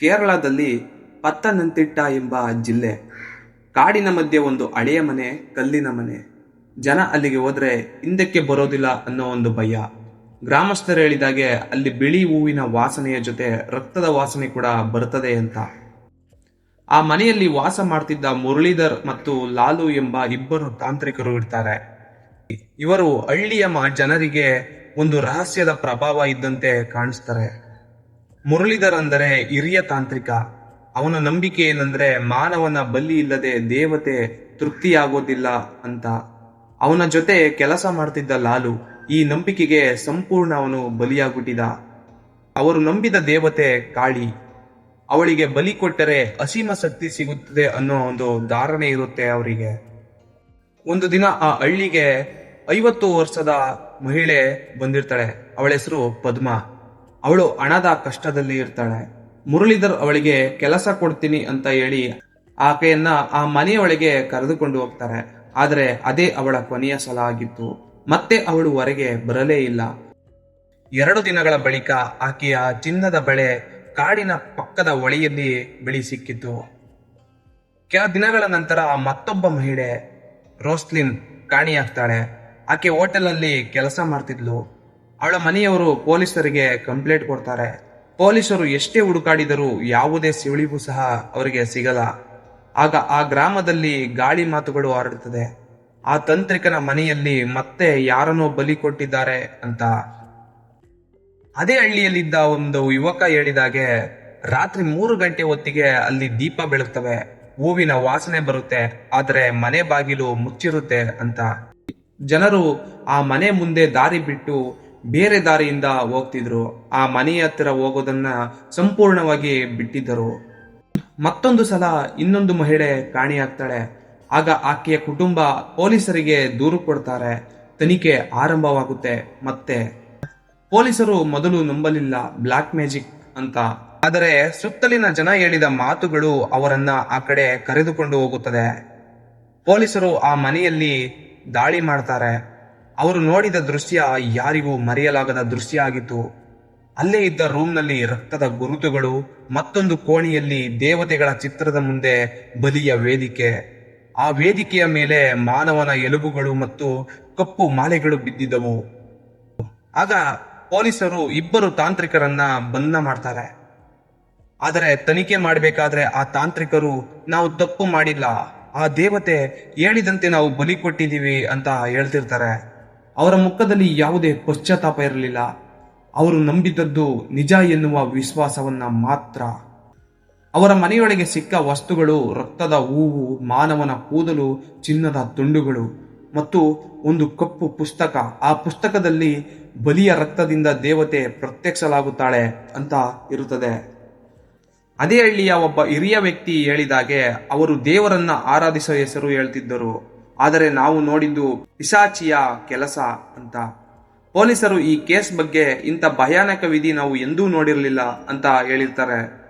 ಕೇರಳದಲ್ಲಿ ಪತ್ತನಂತಿಟ್ಟ ಎಂಬ ಜಿಲ್ಲೆ. ಕಾಡಿನ ಮಧ್ಯೆ ಒಂದು ಹಳೆಯ ಮನೆ, ಕಲ್ಲಿನ ಮನೆ. ಜನ ಅಲ್ಲಿಗೆ ಹೋದ್ರೆ ಹಿಂದಕ್ಕೆ ಬರೋದಿಲ್ಲ ಅನ್ನೋ ಒಂದು ಭಯ. ಗ್ರಾಮಸ್ಥರು ಹೇಳಿದಾಗೆ ಅಲ್ಲಿ ಬಿಳಿ ಹೂವಿನ ವಾಸನೆಯ ಜೊತೆ ರಕ್ತದ ವಾಸನೆ ಕೂಡ ಬರುತ್ತದೆ ಅಂತ. ಆ ಮನೆಯಲ್ಲಿ ವಾಸ ಮಾಡ್ತಿದ್ದ ಮುರಳೀಧರ್ ಮತ್ತು ಲಾಲು ಎಂಬ ಇಬ್ಬರು ತಾಂತ್ರಿಕರು ಇರ್ತಾರೆ. ಇವರು ಹಳ್ಳಿಯ ಜನರಿಗೆ ಒಂದು ರಹಸ್ಯದ ಪ್ರಭಾವ ಇದ್ದಂತೆ ಕಾಣಿಸ್ತಾರೆ. ಮುರಳೀಧರ್ ಅಂದರೆ ಹಿರಿಯ ತಾಂತ್ರಿಕ. ಅವನ ನಂಬಿಕೆ ಏನಂದ್ರೆ ಮಾನವನ ಬಲಿ ಇಲ್ಲದೆ ದೇವತೆ ತೃಪ್ತಿಯಾಗೋದಿಲ್ಲ ಅಂತ. ಅವನ ಜೊತೆ ಕೆಲಸ ಮಾಡ್ತಿದ್ದ ಲಾಲು ಈ ನಂಬಿಕೆಗೆ ಸಂಪೂರ್ಣ ಅವನು ಬಲಿಯಾಗ್ಬಿಟ್ಟಿದ. ಅವರು ನಂಬಿದ ದೇವತೆ ಕಾಳಿ. ಅವಳಿಗೆ ಬಲಿ ಕೊಟ್ಟರೆ ಅಸೀಮ ಶಕ್ತಿ ಸಿಗುತ್ತದೆ ಅನ್ನೋ ಒಂದು ಧಾರಣೆ ಇರುತ್ತೆ ಅವರಿಗೆ. ಒಂದು ದಿನ ಆ ಹಳ್ಳಿಗೆ ಐವತ್ತು ವರ್ಷದ ಮಹಿಳೆ ಬಂದಿರ್ತಾಳೆ. ಅವಳ ಹೆಸರು ಪದ್ಮ. ಅವಳು ಹಣದ ಕಷ್ಟದಲ್ಲಿ ಇರ್ತಾಳೆ. ಮುರಳೀಧರ್ ಅವಳಿಗೆ ಕೆಲಸ ಕೊಡ್ತೀನಿ ಅಂತ ಹೇಳಿ ಆಕೆಯನ್ನ ಆ ಮನೆಯೊಳಗೆ ಕರೆದುಕೊಂಡು ಹೋಗ್ತಾರೆ. ಆದರೆ ಅದೇ ಅವಳ ಕೊನೆಯ ಸಲ ಆಗಿತ್ತು. ಮತ್ತೆ ಅವಳು ಹೊರಗೆ ಬರಲೇ ಇಲ್ಲ. ಎರಡು ದಿನಗಳ ಬಳಿಕ ಆಕೆಯ ಚಿನ್ನದ ಬಳೆ ಕಾಡಿನ ಪಕ್ಕದ ಹೊಳೆಯಲ್ಲಿ ಬೆಳಿ ಸಿಕ್ಕಿತು. ಕೆಲ ದಿನಗಳ ನಂತರ ಮತ್ತೊಬ್ಬ ಮಹಿಳೆ ರೋಸ್ಲಿನ್ ಕಾಣಿಯಾಗ್ತಾಳೆ. ಆಕೆ ಹೋಟೆಲಲ್ಲಿ ಕೆಲಸ ಮಾಡ್ತಿದ್ಲು. ಅವಳ ಮನೆಯವರು ಪೊಲೀಸರಿಗೆ ಕಂಪ್ಲೇಂಟ್ ಕೊಡ್ತಾರೆ. ಪೊಲೀಸರು ಎಷ್ಟೇ ಹುಡುಕಾಡಿದರೂ ಯಾವುದೇ ಸುಳಿವು ಸಹ ಅವರಿಗೆ ಸಿಗಲ್ಲ. ಆಗ ಆ ಗ್ರಾಮದಲ್ಲಿ ಗಾಳಿ ಮಾತುಗಳು ಹರಡುತ್ತದೆ. ಆ ತಂತ್ರಿಕನ ಮನೆಯಲ್ಲಿ ಮತ್ತೆ ಯಾರನ್ನೋ ಬಲಿ ಕೊಟ್ಟಿದ್ದಾರೆ ಅಂತ. ಅದೇ ಹಳ್ಳಿಯಲ್ಲಿದ್ದ ಒಂದು ಯುವಕ ಹೇಳಿದಾಗೆ, ರಾತ್ರಿ ಮೂರು ಗಂಟೆ ಹೊತ್ತಿಗೆ ಅಲ್ಲಿ ದೀಪ ಬೆಳಗ್ತವೆ. ಹೂವಿನ ವಾಸನೆ ಬರುತ್ತೆ. ಆದರೆ ಮನೆ ಬಾಗಿಲು ಮುಚ್ಚಿರುತ್ತೆ ಅಂತ. ಜನರು ಆ ಮನೆ ಮುಂದೆ ದಾರಿ ಬಿಟ್ಟು ಬೇರೆ ದಾರಿಯಿಂದ ಹೋಗ್ತಿದ್ರು. ಆ ಮನೆಯ ಹತ್ತಿರ ಹೋಗೋದನ್ನ ಸಂಪೂರ್ಣವಾಗಿ ಬಿಟ್ಟಿದ್ದರು. ಮತ್ತೊಂದು ಸಲ ಇನ್ನೊಂದು ಮಹಿಳೆ ಕಾಣಿಯಾಗ್ತಾಳೆ ಆಗ ಆಕೆಯ ಕುಟುಂಬ ಪೊಲೀಸರಿಗೆ ದೂರು ಕೊಡ್ತಾರೆ. ತನಿಖೆ ಆರಂಭವಾಗುತ್ತೆ. ಮತ್ತೆ ಪೊಲೀಸರು ಮೊದಲು ನಂಬಲಿಲ್ಲ ಬ್ಲಾಕ್ ಮ್ಯಾಜಿಕ್ ಅಂತ. ಆದರೆ ಸುತ್ತಲಿನ ಜನ ಹೇಳಿದ ಮಾತುಗಳು ಅವರನ್ನ ಆ ಕಡೆ ಕರೆದುಕೊಂಡು ಹೋಗುತ್ತದೆ. ಪೊಲೀಸರು ಆ ಮನೆಯಲ್ಲಿ ದಾಳಿ ಮಾಡ್ತಾರೆ. ಅವರು ನೋಡಿದ ದೃಶ್ಯ ಯಾರಿಗೂ ಮರೆಯಲಾಗದ ದೃಶ್ಯ ಆಗಿತ್ತು ಅಲ್ಲೇ ಇದ್ದ ರೂಮ್ನಲ್ಲಿ ರಕ್ತದ ಗುರುತುಗಳು, ಮತ್ತೊಂದು ಕೋಣೆಯಲ್ಲಿ ದೇವತೆಗಳ ಚಿತ್ರದ ಮುಂದೆ ಬಲಿಯ ವೇದಿಕೆ. ಆ ವೇದಿಕೆಯ ಮೇಲೆ ಮಾನವನ ಎಲುಬುಗಳು ಮತ್ತು ಕಪ್ಪು ಮಾಲೆಗಳು ಬಿದ್ದಿದ್ದವು. ಆಗ ಪೊಲೀಸರು ಇಬ್ಬರು ತಾಂತ್ರಿಕರನ್ನ ಬಂಧನ ಮಾಡ್ತಾರೆ. ಆದರೆ ತನಿಖೆ ಮಾಡಬೇಕಾದ್ರೆ ಆ ತಾಂತ್ರಿಕರು, ನಾವು ತಪ್ಪು ಮಾಡಿಲ್ಲ. ಆ ದೇವತೆ ಹೇಳಿದಂತೆ ನಾವು ಬಲಿ ಕೊಟ್ಟಿದ್ದೀವಿ ಅಂತ ಹೇಳ್ತಿರ್ತಾರೆ. ಅವರ ಮುಖದಲ್ಲಿ ಯಾವುದೇ ಪಶ್ಚಾತ್ತಾಪ ಇರಲಿಲ್ಲ. ಅವರು ನಂಬಿದ್ದದ್ದು ನಿಜ ಎನ್ನುವ ವಿಶ್ವಾಸವನ್ನ ಮಾತ್ರ. ಅವರ ಮನೆಯೊಳಗೆ ಸಿಕ್ಕ ವಸ್ತುಗಳು, ರಕ್ತದ ಹೂವು, ಮಾನವನ ಕೂದಲು, ಚಿನ್ನದ ತುಂಡುಗಳು ಮತ್ತು ಒಂದು ಕಪ್ಪು ಪುಸ್ತಕ. ಆ ಪುಸ್ತಕದಲ್ಲಿ ಬಲಿಯ ರಕ್ತದಿಂದ ದೇವತೆ ಪ್ರತ್ಯಕ್ಷಲಾಗುತ್ತಾಳೆ ಅಂತ ಇರುತ್ತದೆ. ಅದೇ ಹಳ್ಳಿಯ ಒಬ್ಬ ಹಿರಿಯ ವ್ಯಕ್ತಿ ಹೇಳಿದಾಗೆ, ಅವರು ದೇವರನ್ನ ಆರಾಧಿಸೋ ಹೆಸರು ಹೇಳ್ತಿದ್ದರು. ಆದರೆ ನಾವು ನೋಡಿದ್ದು ಪಿಶಾಚಿಯ ಕೆಲಸ ಅಂತ. ಪೊಲೀಸರು ಈ ಕೇಸ್ ಬಗ್ಗೆ ಇಂಥ ಭಯಾನಕ ವಿಧಿ ನಾವು ಎಂದೂ ನೋಡಿರಲಿಲ್ಲ ಅಂತ ಹೇಳಿರ್ತಾರೆ.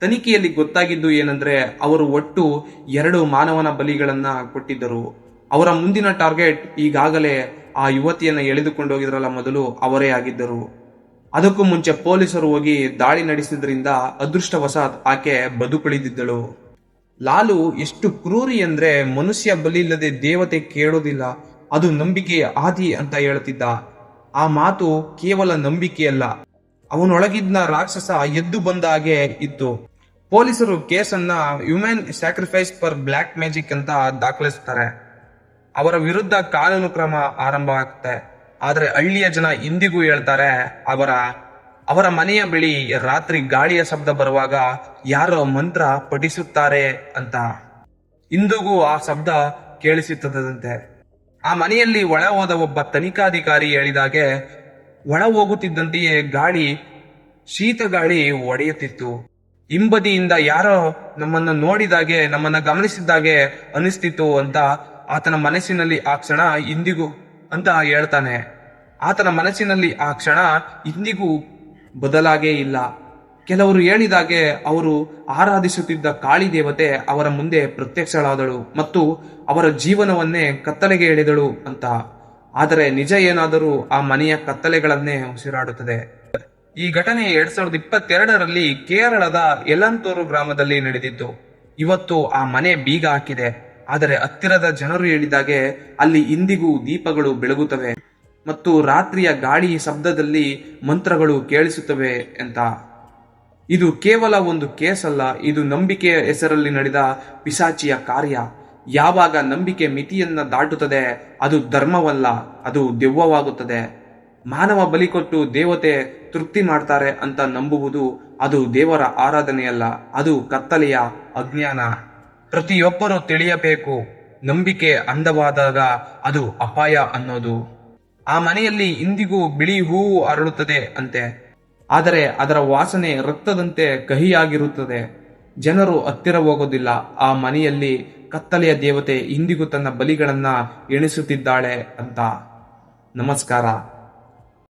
ತನಿಖೆಯಲ್ಲಿ ಗೊತ್ತಾಗಿದ್ದು ಏನಂದ್ರೆ ಅವರು ಒಟ್ಟು ಎರಡು ಮಾನವನ ಬಲಿಗಳನ್ನ ಕೊಟ್ಟಿದ್ದರು. ಅವರ ಮುಂದಿನ ಟಾರ್ಗೆಟ್ ಈಗಾಗಲೇ ಆ ಯುವತಿಯನ್ನು ಎಳೆದುಕೊಂಡು ಹೋಗಿದ್ರಲ್ಲ ಮೊದಲು ಅವರೇ ಆಗಿದ್ದರು. ಅದಕ್ಕೂ ಮುಂಚೆ ಪೊಲೀಸರು ಹೋಗಿ ದಾಳಿ ನಡೆಸಿದ್ರಿಂದ ಅದೃಷ್ಟವಶಾತ್ ಆಕೆ ಬದುಕುಳಿದಿದ್ದಳು. ಲಾಲು ಎಷ್ಟು ಕ್ರೂರಿ ಅಂದ್ರೆ ಮನುಷ್ಯ ಬಲಿ ಇಲ್ಲದೆ ದೇವತೆ ಕೇಳೋದಿಲ್ಲ, ಅದು ನಂಬಿಕೆಯ ಆದಿ ಅಂತ ಹೇಳ್ತಿದ್ದ ಆ ಮಾತು ಕೇವಲ ನಂಬಿಕೆಯಲ್ಲ ಅವನೊಳಗಿದ್ನ ರಾಕ್ಷಸ ಎದ್ದು ಬಂದ ಹಾಗೆ ಇತ್ತು. ಪೊಲೀಸರು ಕೇಸನ್ನ human sacrifice for black magic ಅಂತ ದಾಖಲಿಸ್ತಾರೆ. ಅವರ ವಿರುದ್ಧ ಕಾನೂನು ಕ್ರಮ ಆರಂಭ ಆಗುತ್ತೆ ಆದರೆ ಹಳ್ಳಿಯ ಜನ ಇಂದಿಗೂ ಹೇಳ್ತಾರೆ, ಅವರ ಅವರ ಮನೆಯ ಬಳಿ ರಾತ್ರಿ ಗಾಳಿಯ ಶಬ್ದ ಬರುವಾಗ ಯಾರೋ ಮಂತ್ರ ಪಠಿಸುತ್ತಾರೆ ಅಂತ. ಇಂದಿಗೂ ಆ ಶಬ್ದ ಕೇಳಿಸುತ್ತದಂತೆ ಆ ಮನೆಯಲ್ಲಿ ಒಳ ಹೋದ ಒಬ್ಬ ತನಿಖಾಧಿಕಾರಿ ಹೇಳಿದಾಗೆ, ಒಳ ಹೋಗುತ್ತಿದ್ದಂತೆಯೇ ಗಾಳಿ, ಶೀತ ಗಾಳಿ ಒಡೆಯುತ್ತಿತ್ತು. ಹಿಂಬದಿಯಿಂದ ಯಾರೋ ನಮ್ಮನ್ನು ನೋಡಿದಾಗೆ, ನಮ್ಮನ್ನ ಗಮನಿಸಿದ್ದಾಗೆ ಅನಿಸ್ತಿತ್ತು ಅಂತ ಆತನ ಮನಸ್ಸಿನಲ್ಲಿ ಆ ಕ್ಷಣ ಇಂದಿಗೂ ಅಂತ ಹೇಳ್ತಾನೆ. ಆತನ ಮನಸ್ಸಿನಲ್ಲಿ ಆ ಕ್ಷಣ ಇಂದಿಗೂ ಬದಲಾಗೇ ಇಲ್ಲ. ಕೆಲವರು ಹೇಳಿದಾಗೆ ಅವರು ಆರಾಧಿಸುತ್ತಿದ್ದ ಕಾಳಿ ದೇವತೆ ಅವರ ಮುಂದೆ ಪ್ರತ್ಯಕ್ಷಳಾದಳು ಮತ್ತು ಅವರ ಜೀವನವನ್ನೇ ಕತ್ತಲೆಗೆ ಎಳೆದಳು ಅಂತ. ಆದರೆ ನಿಜ ಏನಾದರೂ ಆ ಮನೆಯ ಕತ್ತಲೆಗಳನ್ನೇ ಉಸಿರಾಡುತ್ತದೆ. ಈ ಘಟನೆ ಎರಡ್ ಸಾವಿರದ ಇಪ್ಪತ್ತೆರಡರಲ್ಲಿ ಕೇರಳದ ಯಲಂತೂರು ಗ್ರಾಮದಲ್ಲಿ ನಡೆದಿತ್ತು ಇವತ್ತು ಆ ಮನೆ ಬೀಗ ಹಾಕಿದೆ. ಆದರೆ ಹತ್ತಿರದ ಜನರು ಹೇಳಿದಾಗೆ ಅಲ್ಲಿ ಇಂದಿಗೂ ದೀಪಗಳು ಬೆಳಗುತ್ತವೆ. ಮತ್ತು ರಾತ್ರಿಯ ಗಾಳಿ ಶಬ್ದದಲ್ಲಿ ಮಂತ್ರಗಳು ಕೇಳಿಸುತ್ತವೆ ಅಂತ ಇದು ಕೇವಲ ಒಂದು ಕೇಸ್ ಅಲ್ಲ ಇದು ನಂಬಿಕೆಯ ಹೆಸರಲ್ಲಿ ನಡೆದ ಪಿಶಾಚಿಯ ಕಾರ್ಯ. ಯಾವಾಗ ನಂಬಿಕೆ ಮಿತಿಯನ್ನ ದಾಟುತ್ತದೆ, ಅದು ಧರ್ಮವಲ್ಲ, ಅದು ದೆವ್ವವಾಗುತ್ತದೆ. ಮಾನವ ಬಲಿ ಕೊಟ್ಟು ದೇವತೆ ತೃಪ್ತಿ ಮಾಡ್ತಾರೆ ಅಂತ ನಂಬುವುದು ಅದು ದೇವರ ಆರಾಧನೆಯಲ್ಲ, ಅದು ಕತ್ತಲೆಯ ಅಜ್ಞಾನ. ಪ್ರತಿಯೊಬ್ಬರು ತಿಳಿಯಬೇಕು, ನಂಬಿಕೆ ಅಂದವಾದಾಗ ಅದು ಅಪಾಯ ಅನ್ನೋದು. ಆ ಮನೆಯಲ್ಲಿ ಇಂದಿಗೂ ಬಿಳಿ ಹೂವು ಅರಳುತ್ತದೆ ಅಂತೆ. ಆದರೆ ಅದರ ವಾಸನೆ ರಕ್ತದಂತೆ ಕಹಿಯಾಗಿರುತ್ತದೆ. ಜನರು ಹತ್ತಿರ ಹೋಗೋದಿಲ್ಲ. ಆ ಮನೆಯಲ್ಲಿ ಕತ್ತಲೆಯ ದೇವತೆ ಇಂದಿಗೂ ತನ್ನ ಬಲಿಗಳನ್ನ ಎಣಿಸುತ್ತಿದ್ದಾಳೆ ಅಂತ. ನಮಸ್ಕಾರ.